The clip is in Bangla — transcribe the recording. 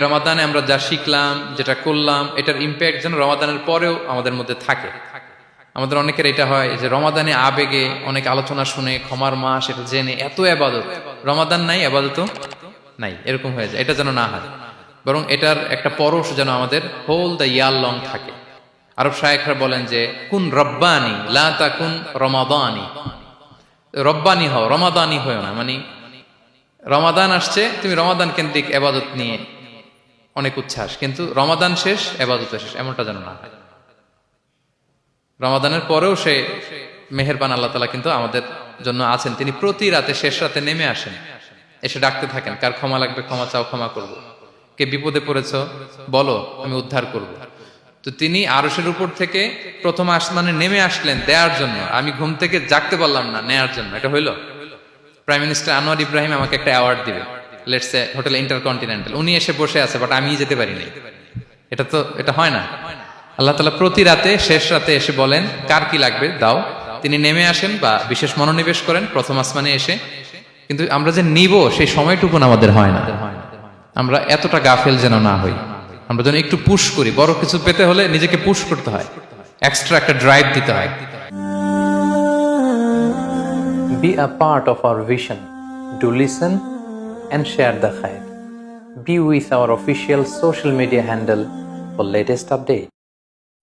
রমাদানে আমরা যা শিখলাম, যেটা করলাম, এটার ইম্প্যাক্ট যেন রমাদানের পরেও আমাদের মধ্যে থাকে। আমাদের অনেকের এটা হয় যে রমাদানে আবেগে অনেক আলোচনা শুনে, ক্ষমার মাস এটা জেনে এত আবাদত। রমাদান নাই, আবাদত নাই, এরকম হয়ে যায়। এটা যেন না হয়। বরং এটার একটা পরশ যেন আমাদের হোল দ্য ইয়ার লং থাকে। আরব শায়েখরা বলেন যে, কুন রব্বানি, লা তাকুন রমাদানি। রব্বানি হও, রমাদানি হও না। মানে রমাদান আসছে, তুমি রমাদান কেন্দ্রিক এবাদত নিয়ে অনেক উচ্ছ্বাস, কিন্তু রমাদান শেষ, এবাদত শেষ, এমনটা যেন না হয়। রমাদানের পরেও সে মেহেরবান আল্লাহ তালা কিন্তু আমাদের জন্য আছেন। তিনি প্রতি রাতে, শেষ রাতে নেমে আসেন, এসে ডাকতে থাকেন, কার ক্ষমা লাগবে, ক্ষমা চাও, ক্ষমা করব। কে বিপদে পড়েছ, বলো, আমি উদ্ধার করব। তো তিনি আরসের উপর থেকে প্রথম আসমানে নেমে আসলেন দেওয়ার জন্য। আমি ঘুম থেকে জাগতে পারলাম না নেয়ার জন্য। এটা হইল। প্রাইম মিনিস্টার আনোয়ার ইব্রাহিম আমাকে একটা অ্যাওয়ার্ড দিবে। লেটস হোটেল ইন্টারকন্টিনেন্টাল উনি এসে বসে আছে বাট আমি যেতে পারিনি। এটা তো, এটা হয় না। আল্লাহ তালা প্রতি রাতে, শেষ রাতে এসে বলেন, কার কি লাগবে? দাও। তিনি নেমে আসেন বা বিশেষ মনোনিবেশ করেন, প্রথম আসমানে এসে। কিন্তু আমরা যে নিব, সেই সময়টুকুন আমাদের হয় না। আমরা এতটা গাফেল যেন না হই। আমরা যেন একটু পুশ করি। বড় কিছু পেতে হলে নিজেকে পুশ করতে হয়। এক্সট্রা একটা ড্রাইভ দিতে হয়। Be a part of our vision. Do listen and share the khair. Be with our official social media handle for latest update.